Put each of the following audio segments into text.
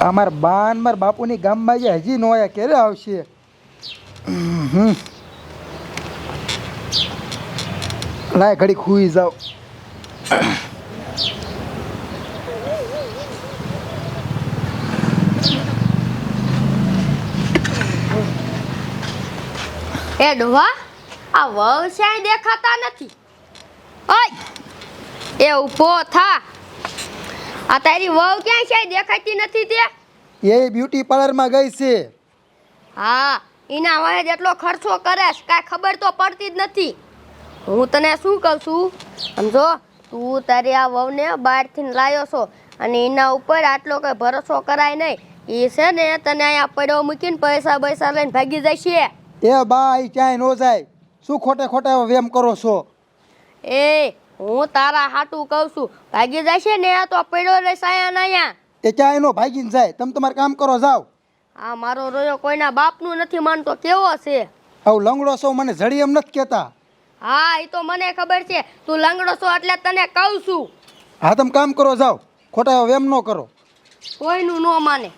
આ મારા બા ને મારા બાપુની ગામમાં જે હજી નોયા ક્યારે આવશે? લાય ઘડી ખુઈ જાવ. એ ડોહા, આ વહુ દેખાતા નથી? ઓય, એ ઊભો થા. આ તારી વહુ ક્યાં છે? દેખાતી નથી તે? એ બ્યુટી પાર્લરમાં ગઈ છે. હા એના વહે જેટલો ખર્ચો કરેશ કાંઈ ખબર તો પડતી જ નથી. હું તને શું કહું છું? સમજો? તું તારી આ વહુને બહારથી લાવ્યો છો અને એના ઉપર આટલો કંઈ ભરોસો કરાય નહીં. એ છે ને તને અહીંયા પડ્યો મૂકીને પૈસા પૈસા લઈને ભાગી જશે. એ બા એ ક્યાંય નો જાય. શું ખોટે ખોટે વેમ કરો છો? એ હું તારા હાટું કહું છું ભાગી જશે ને આ તો પડ્યો રે સાયા અહીંયા. તે ક્યાંય એનો ભાગીને જાય તમે તમારે કામ કરો જાઓ. આ મારો રોયો કોઈના બાપનું નથી માનતો કેવો છે? આવું લંગડો છો મને જડી એમ નથી કહેતા. હા એ તો મને ખબર છે તું લંગડો છો એટલે તને કહું છું. હા તમે કામ કરો જાઓ. ખોટા વેમ ન કરો. કોઈનું ન માને.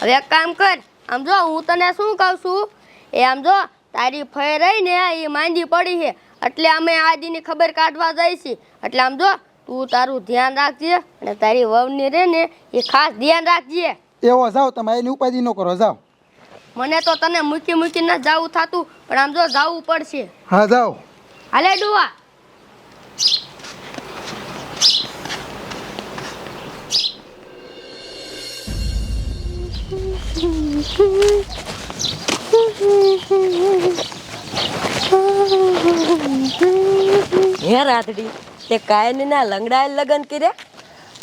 હવે એક કામ કર આમ જો હું તને શું કહું છું? એ આમ જો તારી ફઈ રહી ને એ માંદી પડી છે. એટલે અમે આદિની ખબર કાઢવા જઈશી એટલે આમ જો તું તારું ધ્યાન રાખજે અને તારી વહુની રે ને એ ખાસ ધ્યાન રાખજે. એવો જાવ તમે એની ઉપાધિ ન કરો જાવ. મને તો તને મૂકી મૂકીને જવું થતું પણ આમ જો જવું પડશે. હા જાવ. હાલે ડુઆ હે રાતડી તે કાયનના લંગડાએ લગ્ન કર્યા?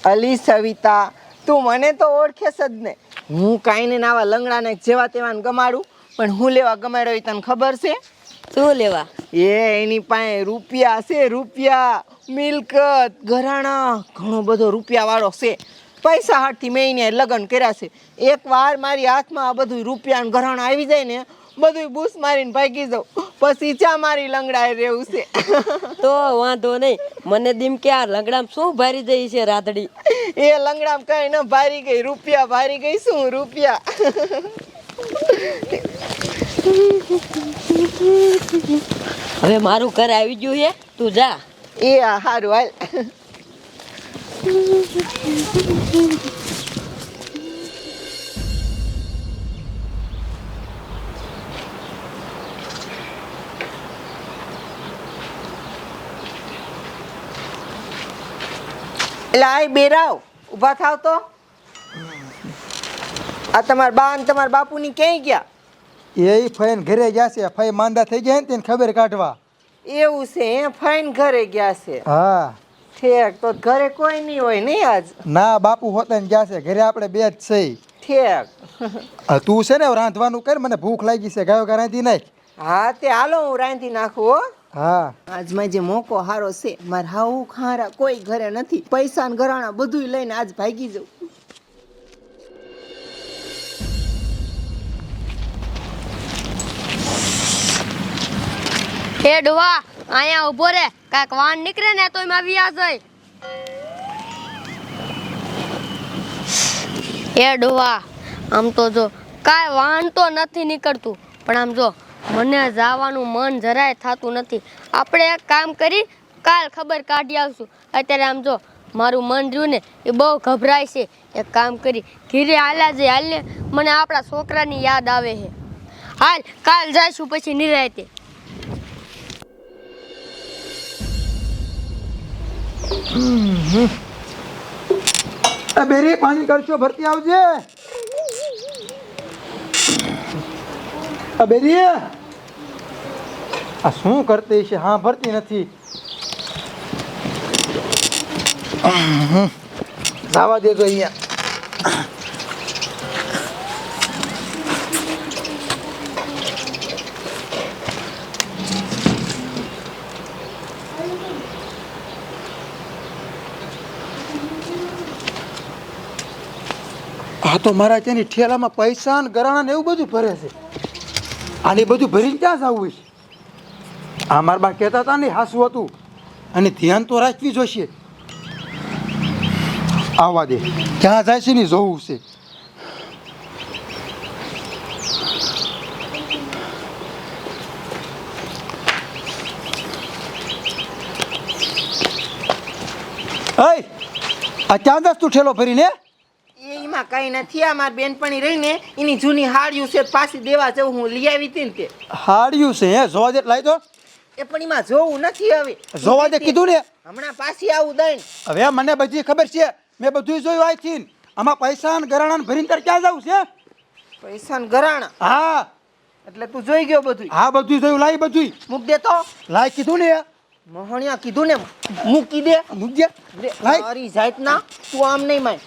અલી સવિતા તું મને તો ઓળખેસ જ ને. હું કાંઈ ને આવા લંગડાને જેવા તેવાને ગમાડું પણ હું લેવા ગમાડ્યો એ તને ખબર છે? શું લેવા? એ એની પાસે રૂપિયા છે રૂપિયા મિલકત ઘરાણા ઘણો બધો રૂપિયા વાળો છે. પૈસા હાથથી મેં એને લગ્ન કર્યા છે. એકવાર મારી હાથમાં આ બધું રૂપિયા ઘરાણા આવી જાય ને બધું બૂસ મારીને ભાગી જાઉં. પછી ચા મારી લંગડાએ રહેવું છે. તો વાંધો નહીં. મને દીમ કે આ લંગડામાં શું ભારી જઈ છે રાતડી એ લંગડામ કઈ ન ભારી ગઈ રૂપિયા ભારી ગઈ શું રૂપિયા? હવે મારું ઘર આવી ગયું છે તું જા. એ આ હારું હાલ. એટલે આ બેરાવ. ઊભા થાવ તો. આ તમારા બા અને તમારા બાપુની ક્યાંય ગયા? એ ફઈને ઘરે ગયા છે ફઈ માંદા થઈ જાય ને તેને ખબર કાઢવા. એવું છે એ ફાઈન ઘરે ગયા છે. હા. ઠેક તો ઘરે કોઈ નહીં હોય નહીં આજ? ના બાપુ હોતા ગયા છે ઘરે આપણે બે જ છે. ઠેક. તું છે ને રાંધવાનું કર મને ભૂખ લાગી છે. ગાયો રાંધી નાખ. હા તે હાલો હું રાંધી નાખું હો. હા. આજમાં જે મોકો હારો છે મારે હાવ ખારા કોઈ ઘરે નથી. પૈસા ને ઘરાણા બધું લઈને આજ ભાગી જાઉં. એ ડુઆ અહીંયા ઊભો રે. કાંઈક વાન નીકળે ને તો એમાં વ્યાજ હોય એ ડોવા આમ તો જો કાંઈ વાન તો નથી નીકળતું પણ આમ જો મને જવાનું મન જરાય થતું નથી. આપણે એક કામ કરી, કાલ ખબર કાઢી આવશું. અત્યારે આમ જો, મારું મન રહ્યું ને, એ બહુ ગભરાય છે. એક કામ કરી, ઘીરે હાલા જઈ હાલને મને આપણા છોકરાની યાદ આવે છે. હાલ, કાલ જઈશું પછી નિરાયતે. એ બેરી, પાણી કરશો? ભરતી આવજે. બેરી આ શું કરતી છે? હા, ભરતી નથી. જવા દેજો અહીંયા. આ તો મારા ત્યાંની ઠેલામાં પૈસા ને ગરાણા ને એવું બધું ભરે છે. આને બધું ભરીને ક્યાં જવું છે? આ મારા બા કહેતા હતા ને હાસું હતું. અને ધ્યાન તો રાખવી જોઈશે. આવવા દે. ક્યાં જાય છે ને જોવું છે. અય આ ક્યાં દસ તું ઠેલો ભરીને? એમાં કઈ નથી. આ મારી બેનપણી રહીને એની જૂની હાડિયું છે પાછી દેવા જવું. હું લઈ આવી હતી ને તે. હાડિયું છે હે? જોવા જેટલા લાવી એ પણ એમાં જોવું નથી હવે. જોવા દે કીધું ને. હમણાં પાછી આવું દઈ હવે મને બધી ખબર છે. મેં બધું જોયું આઈથી આમાં પૈસા ને ગરાણા ભરીને તાર ક્યાં જવું છે? પૈસા ને ગરાણા? હા. એટલે તું જોઈ ગયો બધું હા બધું જોયું. લાઈ બધું મૂક દે તો. લાઈ કીધું ને. મોહણિયા કીધું ને. મૂકી દે. મૂકજે દે. લાઈ તારી જાતના તું આમ નહીં માન.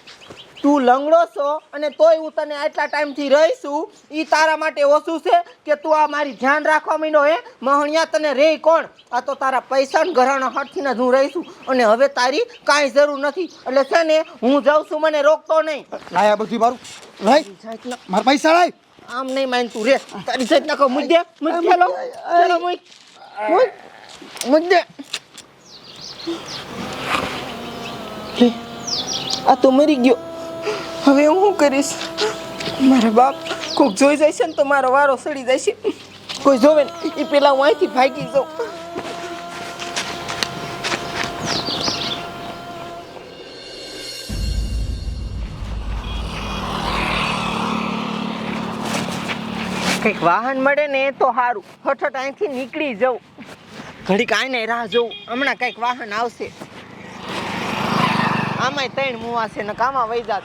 તું લંગડો છો અને તોય હું તને આટલા ટાઈમથી રહીશું એ તારા માટે ઓછું છે કે તું આ મારી ધ્યાન રાખવા માંડો હે? મહણિયા તને રે કોણ? આ તો તારા પૈસા ને ઘરાણા હાથથી જ હું રહીશું અને હવે તારી કાંઈ જરૂર નથી. એટલે છે ને હું જાઉં છું મને રોકતો નહીં. લાય આ બધું મારું. લાય. મારા પૈસા લાય. આમ નહીં માન તું રે. તારી જાતના નાખો મુદ્દે મુદ્દે લો ચલો મુદ્દે. આ તો મરી ગયો. હવે હું શું કરીશ? મારા બાપ કોક જોઈ જાય છે ને તો મારો વારો સડી જાય છે કોઈ જોવે ને એ પેલા હું અહીંથી ભાગી જાઉં. કંઈક વાહન મળે ને તો સારું હઠઠ અહીંથી નીકળી જવું ઘડીક આઈને રાહ જોઉં. હમણાં કંઈક વાહન આવશે. આમાંય ત્રણ મુવા છે ને કામાં વહી જાત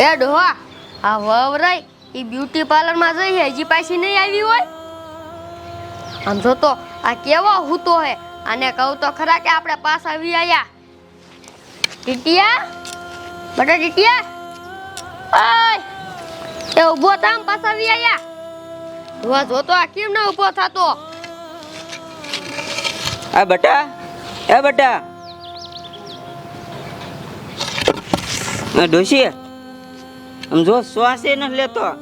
એ ડોહા, આ વવરાય એ બ્યુટી પાર્લરમાં જઈ હજી પાછી નહીં આવી હોય? આમ જો તો આ કેવો હૂતો હે? આને કહું તો ખરા કે આપણે પાસ આવી આયા. ટીટિયા? બટા ટીટિયા? ઓય! એ ઊભો થામ પાસ આવી આયા. ડોહા જો તો આ કેમ ના ઊભો થાતો? આ બટા એ બટા. ડોશી આમ જો શ્વાસે ન લેતો. આ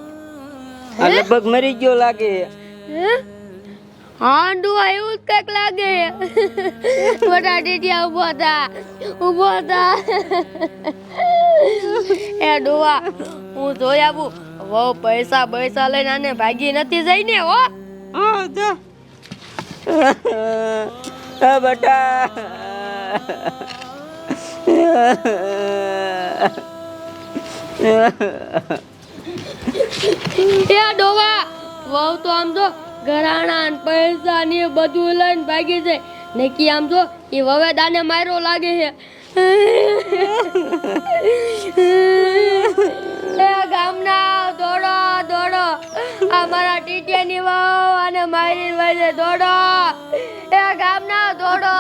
હે? લગભગ મરી ગયો લાગે. હાંડુ એવું જ કંઈક લાગે. બટા ટીટિયા ઊભો થા ઊભો થા. એ ડોવા હું જોઈ આવું. વહુ પૈસા પૈસા લઈને આને ભાગી નથી જઈ ને હો. હા જો. આ બટા. એ ડોવા વહુ તો આમ જો ઘરાણા ને પૈસા ને બધું લઈને ભાગી જાય. ને કી આમ જો એ વવે દાને માર્યો લાગે છે. એ ગામના દોડો દોડો. આ મારા ટીટિયાની વહુ અને મારી વજે દોડો. એ ગામના દોડો.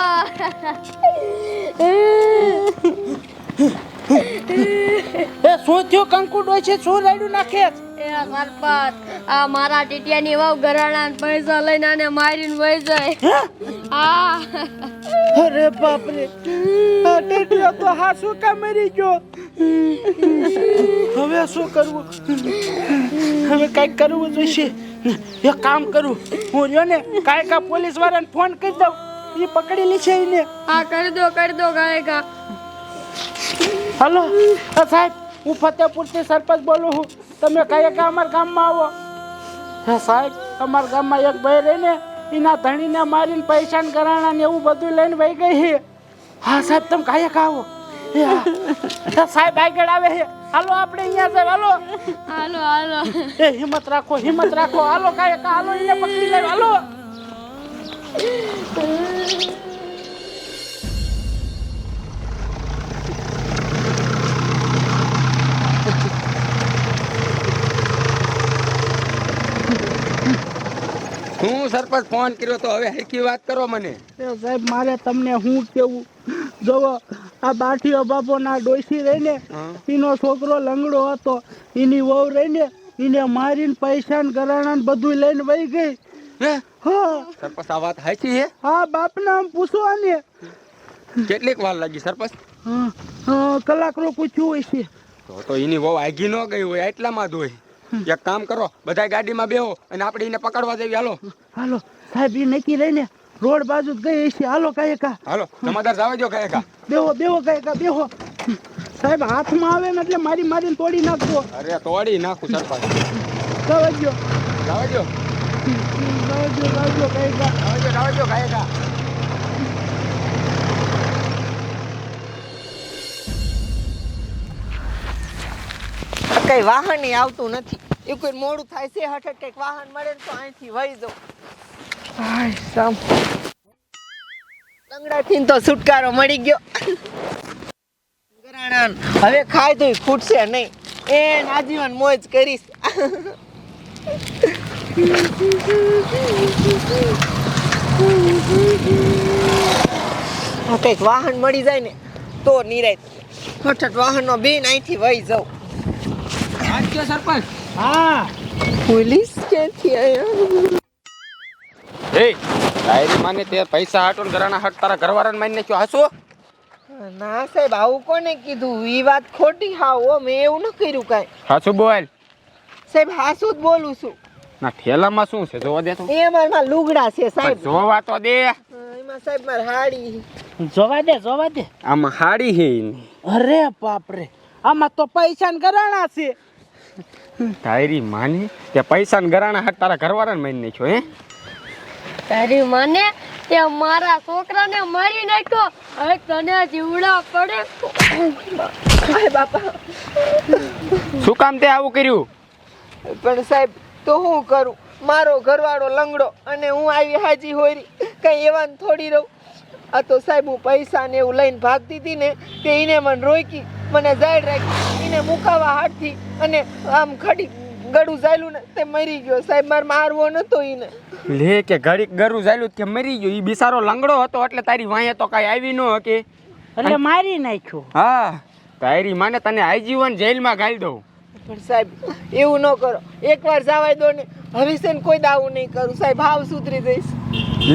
એ શું થયો? કંકુડો છે શું રાડ્યું નાખે એ સરપંચ આ મારા ટીટિયાની વાવ ઘરાણા ને પૈસા લઈને આને મારીને વહી જાય. આ. અરે બાપ રે આ ટેટીઓ તો હા શું કા મરી ગયો? હવે શું કરવું? હવે કંઈક કરવું જોઈશે. એક કામ કરું. હું રહ્યો ને કાય કા પોલીસ વાળાને ફોન કરી દઉં. એ પકડી લેશે એને. આ કરી દો કરી દો ગાયકા હલો સાહેબ હું ફતેપુરથી સરપંચ બોલું છું. તમે કયા કે અમારા ગામમાં આવો. હા સાહેબ અમારા ગામમાં એક ભાઈ રહીને એના ધણીને મારીને પૈસા ને ઘરાણા ને એવું બધું લઈને વહી ગઈ હા સાહેબ તમે કયા કા આવો. સાહેબ આગળ આવે છે. હાલો આપણે અહીંયા સાહેબ હાલો. હાલો હાલો. એ હિંમત રાખો હિંમત રાખો. હાલો કાંઈ કા હાલો એને પકડી લે હાલો. હું સરપંચ ફોન કર્યો તો હવે હકી વાત કરો મને. સાહેબ મારે તમને હું કેવું? જોવો આ બાઠીઓ બાપોના ડોસી રહીને એનો છોકરો લંગડો હતો એની વહુ રહીને એને મારીને પૈસા ને ગરાણા ને બધું લઈને વહી ગઈ. હે? હા. સરપંચ આ વાત હાચી છે? હા બાપના પૂછવા ને કેટલીક વાર લાગી સરપંચ? હા હા કલાકનો પૂછ્યું હોય છે. તો તો એની વહુ આગી ન ગઈ હોય એટલામાં જ હોય. એક કામ કરો બધા ગાડીમાં બેહો અને આપણે એને પકડવા જઈએ. હાલો. હાલો. સાહેબ એ નક્કી રહીને રોડ બાજુ જ ગઈ છે હાલો કાંઈ કા હાલો જમાદાર જવા દો કયા બેહો બેહો કાંઈ કા બેહો. સાહેબ હાથમાં આવે ને એટલે મારી મારીને તોડી નાખજો. અરે તોડી નાખું સરપંચ. જવાજો જાવજો જવાજો જવાજો જા જાવજો જાવજો ગાયકા કઈ વાહન આવતું નથી. એ કોઈ મોડું થાય છે હઠ કંઈક વાહન મળે ને તો અહીંથી વહી જાઉં હાય સામ. લંગડાથી તો છુટકારો મળી ગયો. હવે ખાય તો ખૂટશે નહીં. એ આજીવન મોજ કરીશ. કંઈક વાહન મળી જાય ને તો નિરાય હઠ વાહનનો બેન અહીંથી વહી જાઉં. આજજો સરપંચ હા. પોલીસ ક્યાંથી આવ્યા? એ ડાયરી માને તે પૈસા હાટો ને ઘરાના હાટ તારા ઘરવાળાને મારી નાખ્યો હાસો ના સાહેબ આવું કોને કીધું? ઈ વાત ખોટી હા ઓ મેં એવું ન કર્યું કાંઈ. હાસુ બોલ. સાહેબ હાસું જ બોલું છું. ના ઠેલામાં શું છે? જોવા દે તો. એ મારા લુગડા છે સાહેબ. જોવા તો દે. એમાં સાહેબ માર હાડી જોવા દે જોવા દે. આમાં હાડી હે અરે બાપરે આમાં તો પૈસા ને ગરાણા છે. ડાયરી માની તે પૈસા ને ગરાણા હાટ તારા ઘરવાળાને મારી નાખ્યો હે? તારી માને તે મારા છોકરાને મારી નાખ્યો. હવે તને જીવડા પડે. હાય બાપા. શું કામ તે આવું કર્યું? પણ સાહેબ તો હું કરું? મારો ઘરવાળો લંગડો અને હું આવી હાજી હોરી કઈ એવા ને થોડી રહું. આ તો સાહેબ હું પૈસા ને એવું લઈને ભાગતી હતી ને તે એને મને રોકી મને જાડ રાખી એને મુકાવા હાથથી અને આમ ખડી ગળું ઝાલ્યું ને તે મરી ગયો. સાહેબ મારે મારવો નતો એને લે કે ઘડીક ગરું જાયલું કે મરી ગયો. ઈ બિસારો લંગડો હતો એટલે તારી વાંહે તો કાંઈ આવી ન હકે. એટલે મારી નાખ્યો. હા તારી માને તને આજીવન જેલમાં ગાળી દઉં. પણ સાહેબ એવું ન કરો. એકવાર જવાય દો ને હવે છે કોઈ દાવું નહીં કરું. સાહેબ હાવ સુધરી જઈશ.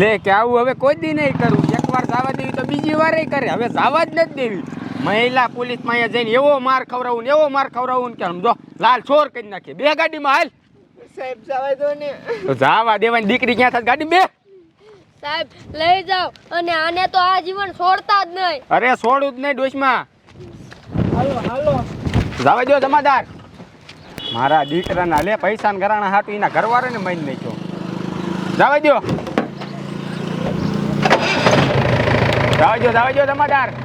લે કે આવું હવે કોઈ દી નહીં કરું. એકવાર જવા દેવી તો બીજી વાર કરે. હવે જવા જ નથી દેવી. મહિલા પોલીસમાં અહીંયા જઈને એવો માર ખવડાવું ને એવો માર ખવડાવું ને કે સમજો લાલ છોર કરી નાખે. બે ગાડીમાં હાલ. સાહેબ જવાય દો ને. તો જાવા દેવાની દીકરી ક્યાં થાય ગાડી બે. સાહેબ લઈ જાઓ. અને આને તો આ જીવન છોડતા જ નહીં. અરે છોડું જ નહીં ડોશમાં. હાલો હાલો. જવા દો જમાદાર. મારા દીકરાના લે પૈસા ને ઘરાણા હાટું એના ઘરવાળાને મારી નાખ્યો. જવા દો જવા દો જમાદાર.